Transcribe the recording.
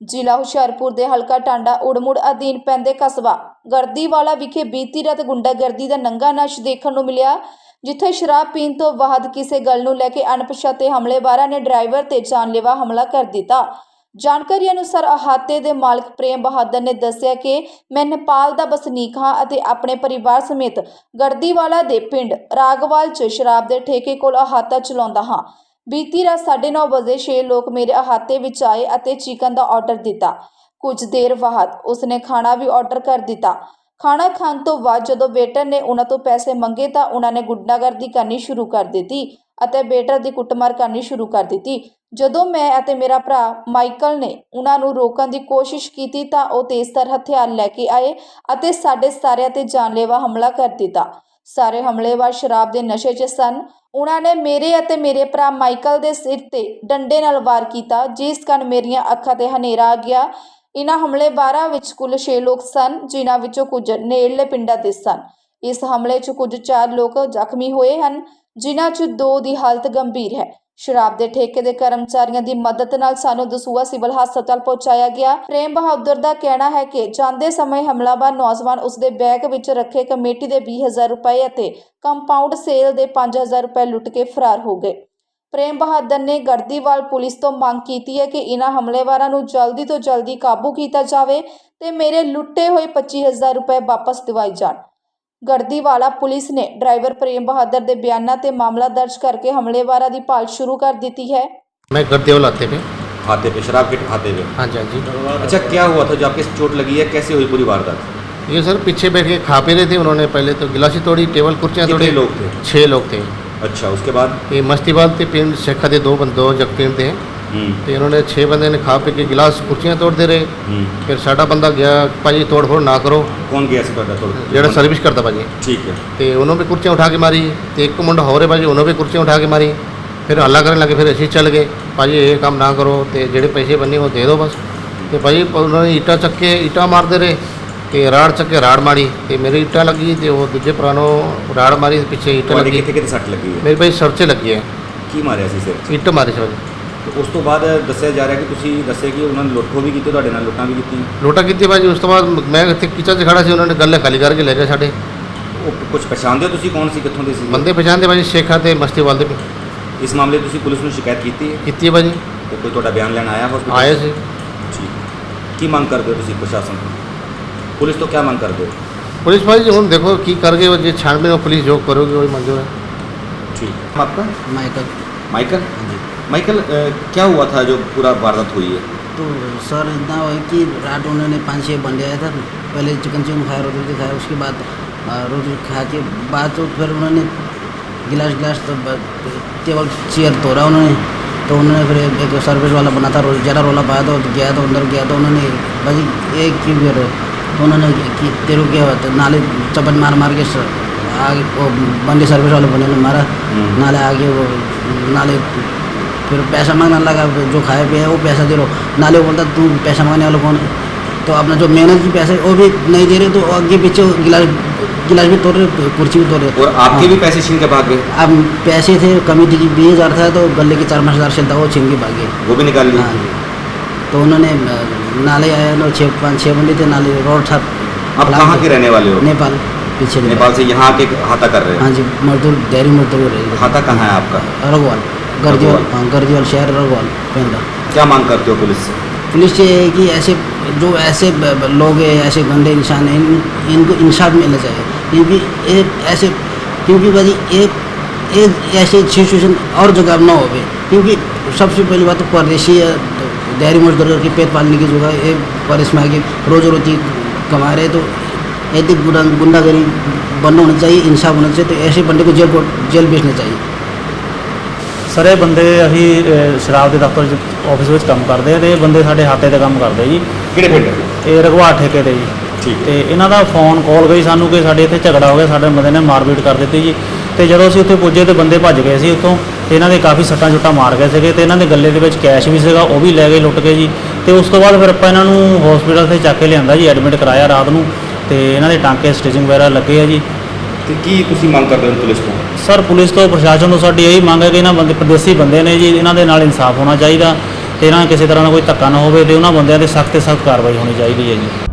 ਜ਼ਿਲ੍ਹਾ ਹੁਸ਼ਿਆਰਪੁਰ ਦੇ ਹਲਕਾ ਟਾਂਡਾ ਉੜਮੁੜ ਅਧੀਨ ਪੈਂਦੇ ਕਸਬਾ ਗਰਦੀਵਾਲਾ ਵਿਖੇ ਬੀਤੀ ਰਾਤ ਗੁੰਡਾਗਰਦੀ ਦਾ ਨੰਗਾ ਨਸ਼ ਦੇਖਣ ਨੂੰ ਮਿਲਿਆ, ਜਿੱਥੇ ਸ਼ਰਾਬ ਪੀਣ ਤੋਂ ਬਾਅਦ ਕਿਸੇ ਗੱਲ ਨੂੰ ਲੈ ਕੇ ਅਣਪਛਾਤੇ ਹਮਲੇਵਾਰਾਂ ਨੇ ਡਰਾਈਵਰ ਤੇ ਜਾਨਲੇਵਾ ਹਮਲਾ ਕਰ ਦਿੱਤਾ। ਜਾਣਕਾਰੀ ਅਨੁਸਾਰ ਅਹਾਤੇ ਦੇ ਮਾਲਕ ਪ੍ਰੇਮ ਬਹਾਦਰ ਨੇ ਦੱਸਿਆ ਕਿ, ਮੈਂ ਨੇਪਾਲ ਦਾ ਵਸਨੀਕ ਹਾਂ ਅਤੇ ਆਪਣੇ ਪਰਿਵਾਰ ਸਮੇਤ ਗਰਦੀਵਾਲਾ ਦੇ ਪਿੰਡ ਰਾਗਵਾਲ 'ਚ ਸ਼ਰਾਬ ਦੇ ਠੇਕੇ ਕੋਲ ਅਹਾਤਾ ਚਲਾਉਂਦਾ ਹਾਂ। ਬੀਤੀ ਰਾਤ 9:30 ਵਜੇ ਛੇ ਲੋਕ ਮੇਰੇ ਅਹਾਤੇ ਵਿੱਚ ਆਏ ਅਤੇ ਚਿਕਨ ਦਾ ਆਰਡਰ ਦਿੱਤਾ। ਕੁਝ ਦੇਰ ਬਾਅਦ ਉਸਨੇ ਖਾਣਾ ਵੀ ਆਰਡਰ ਕਰ ਦਿੱਤਾ। ਖਾਣਾ ਖਾਣ ਤੋਂ ਬਾਅਦ ਜਦੋਂ ਵੇਟਰ ਨੇ ਉਹਨਾਂ ਤੋਂ ਪੈਸੇ ਮੰਗੇ ਤਾਂ ਉਹਨਾਂ ਨੇ ਗੁੰਡਾਗਰਦੀ ਕਰਨੀ ਸ਼ੁਰੂ ਕਰ ਦਿੱਤੀ ਅਤੇ ਬੇਟਰ ਦੀ ਕੁੱਟਮਾਰ ਕਰਨੀ ਸ਼ੁਰੂ ਕਰ ਦਿੱਤੀ। ਜਦੋਂ ਮੈਂ ਅਤੇ ਮੇਰਾ ਭਰਾ ਮਾਈਕਲ ਨੇ ਉਹਨਾਂ ਨੂੰ ਰੋਕਣ ਦੀ ਕੋਸ਼ਿਸ਼ ਕੀਤੀ ਤਾਂ ਉਹ ਤੇਜ਼ਧਾਰ ਹਥਿਆਰ ਲੈ ਕੇ ਆਏ ਅਤੇ ਸਾਡੇ ਸਾਰਿਆਂ ਤੇ ਜਾਨਲੇਵਾ ਹਮਲਾ ਕਰ ਦਿੱਤਾ। ਸਾਰੇ ਹਮਲੇਵਾਰ ਸ਼ਰਾਬ ਦੇ ਨਸ਼ੇ 'ਚ ਸਨ ਉਹਨਾਂ ਨੇ ਮੇਰੇ ਅਤੇ ਮੇਰੇ ਭਰਾ ਮਾਈਕਲ ਦੇ ਸਿਰ ਤੇ ਡੰਡੇ ਨਾਲ ਵਾਰ ਕੀਤਾ, ਜਿਸ ਕਾਰਨ ਮੇਰੀਆਂ ਅੱਖਾਂ ਤੇ ਹਨੇਰਾ ਆ ਗਿਆ। ਇਨ੍ਹਾਂ ਹਮਲੇਵਾਰਾਂ ਵਿੱਚ ਕੁੱਲ 6 ਲੋਕ ਸਨ, ਜਿਨ੍ਹਾਂ ਵਿੱਚੋਂ ਕੁਝ ਨੇੜਲੇ ਪਿੰਡਾਂ ਦੇ ਸਨ। ਇਸ ਹਮਲੇ 'ਚ ਕੁਝ 4 ਲੋਕ ਜ਼ਖਮੀ ਹੋਏ ਹਨ, ਜਿਨ੍ਹਾਂ 'ਚ ਦੋ ਦੀ ਹਾਲਤ ਗੰਭੀਰ ਹੈ। ਸ਼ਰਾਬ ਦੇ ਠੇਕੇ ਦੇ ਕਰਮਚਾਰੀਆਂ ਦੀ ਮਦਦ ਨਾਲ ਸਾਨੂੰ ਦਸੂਆ ਸਿਵਲ ਹਸਪਤਾਲ ਪਹੁੰਚਾਇਆ ਗਿਆ। ਪ੍ਰੇਮ ਬਹਾਦਰ ਦਾ ਕਹਿਣਾ ਹੈ ਕਿ ਜਾਂਦੇ ਸਮੇਂ ਹਮਲਾਵਰ ਨੌਜਵਾਨ ਉਸਦੇ ਬੈਗ ਵਿੱਚ ਰੱਖੇ ਕਮੇਟੀ ਦੇ 20000 ਰੁਪਏ ਅਤੇ ਕੰਪਾਊਂਡ ਸੇਲ ਦੇ 5000 ਰੁਪਏ ਲੁੱਟ ਕੇ ਫਰਾਰ ਹੋ ਗਏ। ਪ੍ਰੇਮ ਬਹਾਦਰ ਨੇ ਗੜਦੀਵਾਲ ਪੁਲਿਸ ਤੋਂ ਮੰਗ ਕੀਤੀ ਹੈ ਕਿ ਇਨ੍ਹਾਂ ਹਮਲੇਵਾਰਾਂ ਨੂੰ ਜਲਦੀ ਤੋਂ ਜਲਦੀ ਕਾਬੂ ਕੀਤਾ ਜਾਵੇ ਤੇ ਮੇਰੇ ਲੁੱਟੇ ਹੋਏ 25000 ਰੁਪਏ ਵਾਪਸ ਦਿਵਾਏ ਜਾਣ। ਗੜਦੀਵਾਲਾ ਪੁਲਿਸ ਨੇ ਡਰਾਈਵਰ ਪ੍ਰੇਮ ਬਹਾਦਰ ਦੇ ਬਿਆਨਾਂ ਤੇ ਮਾਮਲਾ ਦਰਜ ਕਰਕੇ ਹਮਲੇਵਾਰਾਂ ਦੀ ਭਾਲ ਸ਼ੁਰੂ ਕਰ ਦਿੱਤੀ ਹੈ मैं गढ़देव लाते पे खाते पे शराब के खाते पे हाँ जी हाँ जी अच्छा क्या हुआ था जो आपके चोट लगी है कैसे हुई पूरी वारदात ये सर पीछे बैठ के खा पी रहे थे उन्होंने पहले तो गिलासी तोड़ी टेबल कुर्सियाँ कितने तोड़ी लोग थे छः लोग थे अच्छा उसके बाद ये मस्तीबाल थे पिंड शेखा थे दो बंद दो जग पिंड थे ਤੇ ਉਹਨਾਂ ਨੇ 6 ਬੰਦੇ ਨੇ ਖਾ ਪੀ ਕੇ ਗਿਲਾਸ ਕੁਰਸੀਆਂ ਤੋੜਦੇ ਰਹੇ। ਫਿਰ ਸਾਡਾ ਬੰਦਾ ਗਿਆ ਭਾਜੀ ਤੋੜ ਫੋੜ ਨਾ ਕਰੋ। ਕੌਣ ਗਿਆ ਸੀ ਤੁਹਾਡਾ ਤੋੜ? ਜਿਹੜਾ ਸਰਵਿਸ ਕਰਦਾ ਭਾਜੀ। ਠੀਕ ਹੈ। ਤੇ ਉਹਨੂੰ ਵੀ ਕੁਰਸੀਆਂ ਉਠਾ ਕੇ ਮਾਰੀ। ਤੇ ਇੱਕ ਮੁੰਡਾ ਹੋਰੇ ਭਾਜੀ ਉਹਨੂੰ ਵੀ ਕੁਰਸੀਆਂ ਉਠਾ ਕੇ ਮਾਰੀ। ਫਿਰ ਹੱਲਾ ਕਰਨ ਲੱਗੇ ਫਿਰ ਅਸੀਂ ਚੱਲ ਗਏ। ਭਾਜੀ ਇਹ ਕੰਮ ਨਾ ਕਰੋ ਤੇ ਜਿਹੜੇ ਪੈਸੇ ਬੰਨੇ ਉਹ ਦੇ ਦਿਓ ਬਸ। ਤੇ ਭਾਜੀ ਉਹਨਾਂ ਨੇ ਇੱਟਾਂ ਚੱਕੇ ਇੱਟਾਂ ਮਾਰਦੇ ਰਹੇ। ਤੇ ਰਾੜ ਚੱਕੇ ਰਾੜ ਮਾਰੀ। ਤੇ ਮੇਰੀ ਇੱਟਾਂ ਲੱਗੀ ਤੇ ਉਹ ਦੂਜੇ ਭਰਾ ਨੂੰ ਰਾੜ ਮਾਰੀ ਪਿੱਛੇ ਇੱਟ ਲੱਗੀ। ਕਿੱਥੇ ਕਿੱਥੇ ਸੱਟ ਲੱਗੀ ਹੈ? ਮੇਰੇ ਭਾਈ ਸਿਰ ਲੱਗੀ ਹੈ। ਕੀ ਮਾਰਿਆ ਸੀ ਸਿਰ ਇੱਟ ਮਾਰੀ ਸੀ ਭਾਜੀ। ਤੇ ਉਸ ਤੋਂ ਬਾਅਦ ਦੱਸਿਆ ਜਾ ਰਿਹਾ ਕਿ ਤੁਸੀਂ ਦੱਸਿਆ ਕਿ ਉਹਨਾਂ ਨੇ ਲੁੱਟਖੋ ਵੀ ਕੀਤੀ ਤੁਹਾਡੇ ਨਾਲ ਲੁੱਟਾਂ ਵੀ ਕੀਤੀ ਲੋਟਾ ਕੀਤੀ ਭਾਜੀ ਉਸ ਤੋਂ ਬਾਅਦ ਮੈਂ ਇੱਥੇ ਕਿਚਨ 'ਚ ਖੜਾ ਸੀ ਉਹਨਾਂ ਨੇ ਗੱਲੇ ਖਾਲੀ ਕਰਕੇ ਲੈ ਗਏ ਸਾਡੇ ਉਹ ਕੁਝ ਪਛਾਣਦੇ ਹੋ ਤੁਸੀਂ ਕੌਣ ਸੀ ਕਿੱਥੋਂ ਦੇ ਸੀ ਬੰਦੇ ਪਛਾਣਦੇ ਭਾਜੀ ਸ਼ੇਖਾ ਤੇ ਮਸਤੀਵਾਲ ਦੇ ਇਸ ਮਾਮਲੇ 'ਚ ਤੁਸੀਂ ਪੁਲਿਸ ਨੂੰ ਸ਼ਿਕਾਇਤ ਕੀਤੀ ਹੈ ਕੀਤੀ ਹੈ ਭਾਜੀ ਤੇ ਕੋਈ ਤੁਹਾਡਾ ਬਿਆਨ ਲੈਣ ਆਇਆ ਹਸਪੀਟਲ ਆਏ ਸੀ ਠੀਕ ਕੀ ਮੰਗ ਕਰਦੇ ਹੋ ਤੁਸੀਂ ਪ੍ਰਸ਼ਾਸਨ ਤੋਂ ਪੁਲਿਸ ਤੋਂ ਕੀ ਮੰਗ ਕਰਦੇ ਹੋ ਪੁਲਿਸ ਭਾਜੀ ਹੁਣ ਦੇਖੋ ਕੀ ਕਰ ਗਏ ਉਹ ਜੇ ਛਾਣਬੀਨ ਉਹ ਪੁਲਿਸ ਜੋ ਕਰੋਗੇ ਉਹ मंजूर है ठीक आपका माइकल माइकल हाँ जी माइकल क्या हुआ था जो पूरा वारदात हुई है? तो सर इतना हुआ कि रात उन्होंने पाँच छः बंदे आया था। पहले चिकन चिकन खाया रोटी रोटी खाया उसके बाद रोटी खा के बाद तो फिर उन्होंने गिलास गिलास तो टेबल चेयर तोड़ा उन्होंने। तो उन्होंने फिर एक- सर्विस वाला बना था ज़्यादा रोला पाया तो गया तो अंदर गया तो उन्होंने भाजी एक क्यों गिर रहे तो उन्होंने कि तेरू क्या हुआ तो नाले चपट मार मार के आगे वो बंदे सर्विस वाले बने ने मारा। हम्म। नाले आगे वो नाले फिर पैसा मांगने लगा जो खाए पिए वो पैसा दे रहो नाले बोलता तू पैसा मांगने वाला कौन है? तो अपना जो मेहनत की पैसे वो भी नहीं दे रहे तो आगे पीछे गिलास गिलास भी तोड़ रहे कुर्सी भी तोड़ रहे। और आपके हाँ। भी पैसे छीन के भाग गए? अब पैसे थे कमिटी की बीस हज़ार था तो गले के चार पाँच हज़ार चलता वो छीन के भागे वो भी निकाल लिए? हाँ तो उन्होंने नाले आए ना छः पाँच छः बंदे थे नाले रोड था। आप कहाँ के रहने वाले हो? नेपाल पीछे नेपाल से यहाँ के हाथा कर रहे हैं? हाँ जी मजदूर डेयरी मजदूर। हो हाथा कहाँ है आपका? रघुवाल रघुवाल। हाँ गर्दियोल शहर रघुवाल पेंदा। क्या मांग करते हो पुलिस से? पुलिस ये है कि ऐसे जो ऐसे लोग हैं ऐसे गंदे इंसान हैं इन, इनको इंसाफ मिलना चाहिए। क्योंकि एक ऐसे क्योंकि भाई एक एक ऐसे सिचुएशन और जगह ना हो क्योंकि सबसे पहली बात तो परदेशी डेयरी मजदूर की पेट पालने की जगह ये परदेश में आके रोजी रोटी कमा रहे तो ऐसे गुंडागरी बंद होना चाहिए इंसाफ होना चाहिए तो ऐसे बंदे को जेल को जेल भेजना चाहिए। ਸਰ ਇਹ ਬੰਦੇ ਅਸੀਂ ਸ਼ਰਾਬ ਦੇ ਦਫ਼ਤਰ 'ਚ ਆਫਿਸ ਵਿੱਚ ਕੰਮ ਕਰਦੇ ਆ ਤੇ ਇਹ ਬੰਦੇ ਸਾਡੇ ਹਾਤੇ ਤੇ ਕੰਮ ਕਰਦੇ ਜੀ। ਕਿਹੜੇ ਪਿੰਡ? ਇਹ ਰਘਵਾ ਠੇਕੇ ਤੇ ਜੀ। ਠੀਕ ਤੇ ਇਹਨਾਂ ਦਾ ਫੋਨ ਕਾਲ ਗਈ ਸਾਨੂੰ ਕਿ ਸਾਡੇ ਇੱਥੇ ਝਗੜਾ ਹੋ ਗਿਆ ਸਾਡੇ ਬੰਦੇ ਨੇ ਮਾਰਪੀਟ ਕਰ ਦਿੱਤੀ ਜੀ। ਤੇ ਜਦੋਂ ਅਸੀਂ ਉੱਥੇ ਪੁੱਜੇ ਤੇ ਬੰਦੇ ਭੱਜ ਗਏ ਸੀ ਉੱਥੋਂ ਤੇ ਇਹਨਾਂ ਦੇ ਕਾਫੀ ਸੱਟਾਂ ਚੁੱਟਾਂ ਮਾਰ ਗਏ ਸੀਗੇ ਤੇ ਇਹਨਾਂ ਦੇ ਗੱਲੇ ਦੇ ਵਿੱਚ ਕੈਸ਼ ਵੀ ਸੀਗਾ ਉਹ ਵੀ ਲੈ ਗਏ ਲੁੱਟ ਕੇ ਜੀ। ਤੇ ਉਸ ਤੋਂ ਬਾਅਦ ਫਿਰ ਆਪਾਂ ਇਹਨਾਂ ਨੂੰ ਹਸਪੀਟਲ ਤੇ ਚੱਕ ਕੇ ਲਿਆਂਦਾ ਜੀ ਐਡਮਿਟ ਕਰਾਇਆ ਰਾਤ ਨੂੰ। ਤੇ ਇਹਨਾਂ ਦੇ ਟਾਂਕੇ ਸਟਿਚਿੰਗ ਵਗੈਰਾ ਲੱਗੇ ਆ ਜੀ। ਤੇ ਕੀ ਤੁਸੀਂ ਮੰਗ ਕਰਦੇ ਹੋ ਪੁਲਿਸ ਤੋਂ? ਸਰ, ਪੁਲਿਸ ਤੋਂ ਪ੍ਰਸ਼ਾਸਨ ਤੋਂ ਸਾਡੀ ਇਹੀ ਮੰਗ ਹੈ ਕਿ ਇਹਨਾਂ ਬੰਦੇ, ਪ੍ਰਦੇਸੀ ਬੰਦੇ ਨੇ ਜੀ, ਇਹਨਾਂ ਦੇ ਨਾਲ ਇਨਸਾਫ ਹੋਣਾ ਚਾਹੀਦਾ ਤੇ ਇਹਨਾਂ ਕਿਸੇ ਤਰ੍ਹਾਂ ਦਾ ਕੋਈ ਧੱਕਾ ਨਾ ਹੋਵੇ ਤੇ ਉਹਨਾਂ ਬੰਦਿਆਂ ਤੇ ਸਖਤ ਤੇ ਸਖਤ ਕਾਰਵਾਈ ਹੋਣੀ ਚਾਹੀਦੀ ਹੈ ਜੀ।